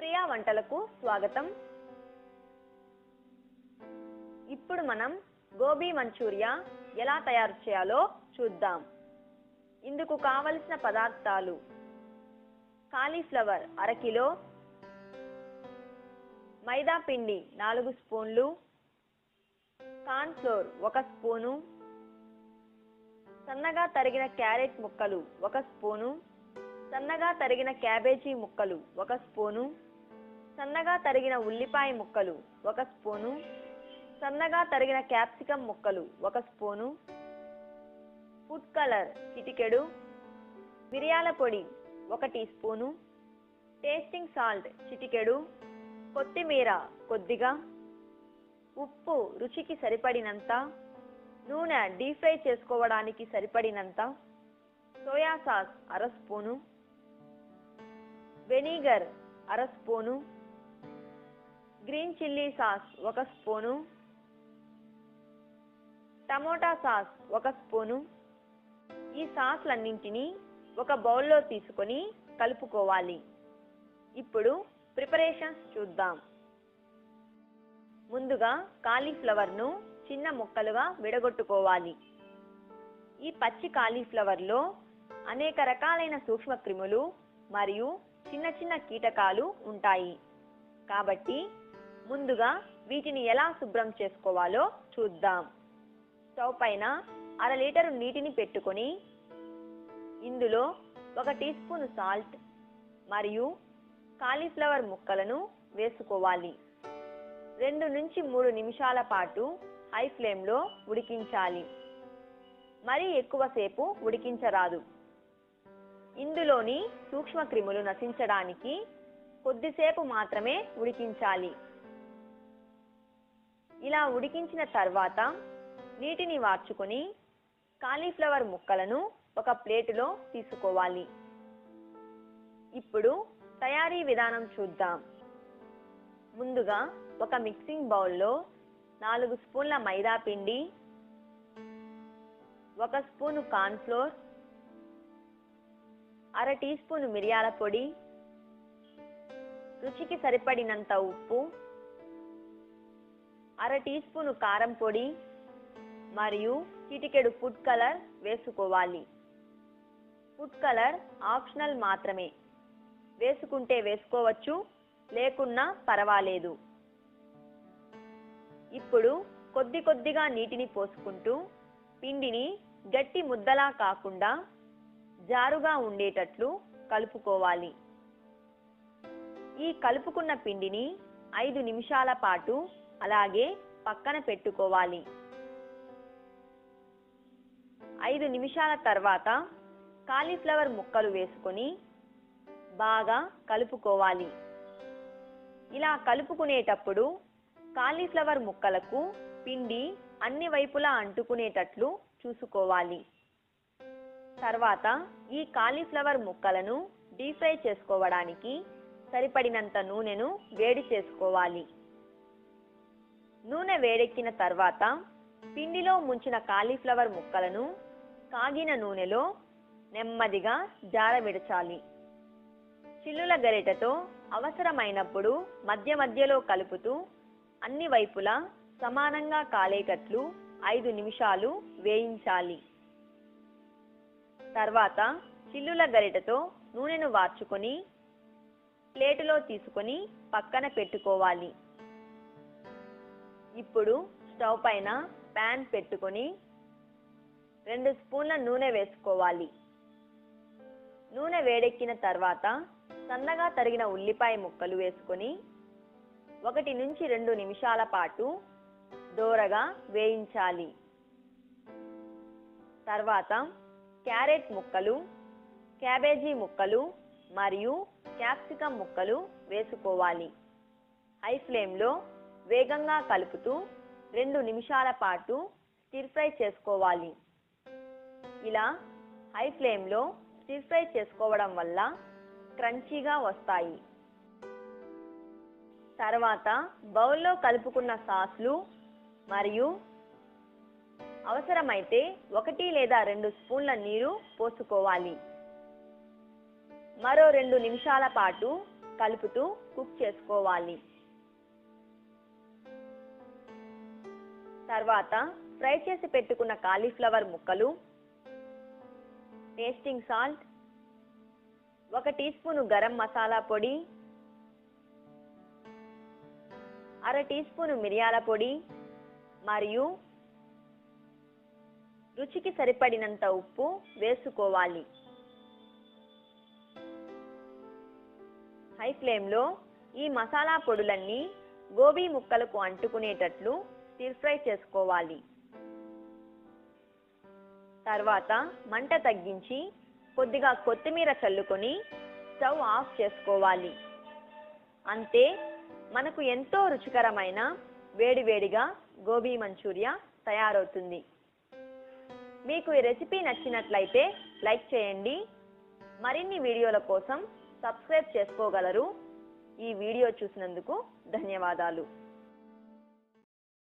ప్రియా వంటలకు స్వాగతం. ఇప్పుడు మనం గోబీ మంచూరియా ఎలా తయారు చేయాలో చూద్దాం. ఇందుకు కావలసిన పదార్థాలు కాలీఫ్లవర్ అరకిలో మైదా పిండి నాలుగు స్పూన్లు కార్న్ ఫ్లోర్ ఒక స్పూను సన్నగా తరిగిన క్యారెట్ ముక్కలు ఒక స్పూను సన్నగా తరిగిన క్యాబేజీ ముక్కలు ఒక స్పూను సన్నగా తరిగిన ఉల్లిపాయ ముక్కలు ఒక స్పూను. సన్నగా తరిగిన క్యాప్సికం ముక్కలు ఒక స్పూను. ఫుడ్ కలర్ చిటికెడు. మిరియాల పొడి ఒక టీ స్పూను. టేస్టింగ్ సాల్ట్ చిటికెడు. కొత్తిమీర కొద్దిగా. ఉప్పు రుచికి సరిపడినంత. నూనె డీప్ ఫ్రై చేసుకోవడానికి సరిపడినంత. సోయా సాస్ అర స్పూను. వెనిగర్ అర స్పూను. గ్రీన్ చిల్లీ సాస్ ఒక స్పూను. టమోటా సాస్ ఒక స్పూను. ఈ సాస్లన్నింటినీ ఒక బౌల్లో తీసుకొని కలుపుకోవాలి. ఇప్పుడు ప్రిపరేషన్స్ చూద్దాం. ముందుగా కాలీఫ్లవర్ను చిన్న ముక్కలుగా విడగొట్టుకోవాలి. ఈ పచ్చి కాలీఫ్లవర్లో అనేక రకాలైన సూక్ష్మక్రిములు మరియు చిన్న చిన్న కీటకాలు ఉంటాయి. కాబట్టి ముందుగా వీటిని ఎలా శుభ్రం చేసుకోవాలో చూద్దాం. స్టవ్ పైన అర లీటరు నీటిని పెట్టుకొని ఇందులో ఒక టీ స్పూన్ సాల్ట్ మరియు కాలీఫ్లవర్ ముక్కలను వేసుకోవాలి. రెండు నుంచి మూడు నిమిషాల పాటు హై ఫ్లేమ్లో ఉడికించాలి. మరీ ఎక్కువసేపు ఉడికించరాదు. ఇందులోని సూక్ష్మ క్రిములు నశించడానికి కొద్దిసేపు మాత్రమే ఉడికించాలి. ఇలా ఉడికించిన తర్వాత నీటిని వార్చుకొని కాలీఫ్లవర్ ముక్కలను ఒక ప్లేటులో తీసుకోవాలి. ఇప్పుడు తయారీ విధానం చూద్దాం. ముందుగా ఒక మిక్సింగ్ బౌల్లో నాలుగు స్పూన్ల మైదా పిండి ఒక స్పూను కార్న్ఫ్లోర్ అర టీ స్పూన్ మిరియాల పొడి రుచికి సరిపడినంత ఉప్పు అర టీ స్పూను కారం పొడి మరియు చిటికెడు ఫుడ్ కలర్ వేసుకోవాలి. ఫుడ్ కలర్ ఆప్షనల్ మాత్రమే. వేసుకుంటే వేసుకోవచ్చు లేకున్నా పర్వాలేదు. ఇప్పుడు కొద్ది కొద్దిగా నీటిని పోసుకుంటూ పిండిని గట్టి ముద్దలా కాకుండా జారుగా ఉండేటట్లు కలుపుకోవాలి. ఈ కలుపుకున్న పిండిని ఐదు నిమిషాల పాటు అలాగే పక్కన పెట్టుకోవాలి. ఐదు నిమిషాల తర్వాత కాలీఫ్లవర్ ముక్కలు వేసుకొని బాగా కలుపుకోవాలి. ఇలా కలుపుకునేటప్పుడు కాలీఫ్లవర్ ముక్కలకు పిండి అన్ని వైపులా అంటుకునేటట్లు చూసుకోవాలి. తర్వాత ఈ కాలీఫ్లవర్ ముక్కలను డీప్ ఫ్రై చేసుకోవడానికి సరిపడినంత నూనెను వేడి చేసుకోవాలి. నూనె వేడెక్కిన తర్వాత పిండిలో ముంచిన కాలీఫ్లవర్ ముక్కలను కాగిన నూనెలో నెమ్మదిగా జారవిడచాలి చిల్లుల గరిటతో అవసరమైనప్పుడు మధ్య మధ్యలో కలుపుతూ అన్ని వైపులా సమానంగా కాలేటట్లు ఐదు నిమిషాలు వేయించాలి. తర్వాత చిల్లుల గరిటతో నూనెను వార్చుకొని ప్లేటులో తీసుకొని పక్కన పెట్టుకోవాలి. ఇప్పుడు స్టవ్ పైన ప్యాన్ పెట్టుకొని రెండు స్పూన్ల నూనె వేసుకోవాలి. నూనె వేడెక్కిన తర్వాత సన్నగా తరిగిన ఉల్లిపాయ ముక్కలు వేసుకొని ఒకటి నుంచి రెండు నిమిషాల పాటు దోరగా వేయించాలి. తర్వాత క్యారెట్ ముక్కలు క్యాబేజీ ముక్కలు మరియు క్యాప్సికం ముక్కలు వేసుకోవాలి. హై ఫ్లేమ్లో వేగంగా కలుపుతూ రెండు నిమిషాల పాటు స్టిర్ ఫ్రై చేసుకోవాలి. ఇలా హై ఫ్లేమ్లో స్టిర్ ఫ్రై చేసుకోవడం వల్ల క్రంచీగా వస్తాయి. తర్వాత బౌల్లో కలుపుకున్న సాస్లు మరియు అవసరమైతే ఒకటి లేదా రెండు స్పూన్ల నీరు పోసుకోవాలి. మరో రెండు నిమిషాల పాటు కలుపుతూ కుక్ చేసుకోవాలి. తర్వాత ఫ్రై చేసి పెట్టుకున్న కాలీఫ్లవర్ ముక్కలు టేస్టింగ్ సాల్ట్ ఒక టీ స్పూన్ గరం మసాలా పొడి అర టీ స్పూన్ మిరియాల పొడి మరియు రుచికి సరిపడినంత ఉప్పు వేసుకోవాలి. హై ఫ్లేమ్లో ఈ మసాలా పొడులన్నీ గోబీ ముక్కలకు అంటుకునేటట్లు స్టిర్ ఫ్రై చేసుకోవాలి. తర్వాత మంట తగ్గించి కొద్దిగా కొత్తిమీర చల్లుకొని స్టవ్ ఆఫ్ చేసుకోవాలి. అంతే మనకు ఎంతో రుచికరమైన వేడివేడిగా గోబీ మంచూరియా తయారవుతుంది. మీకు ఈ రెసిపీ నచ్చినట్లయితే లైక్ చేయండి. మరిన్ని వీడియోల కోసం సబ్స్క్రైబ్ చేసుకోగలరు. ఈ వీడియో చూసినందుకు ధన్యవాదాలు.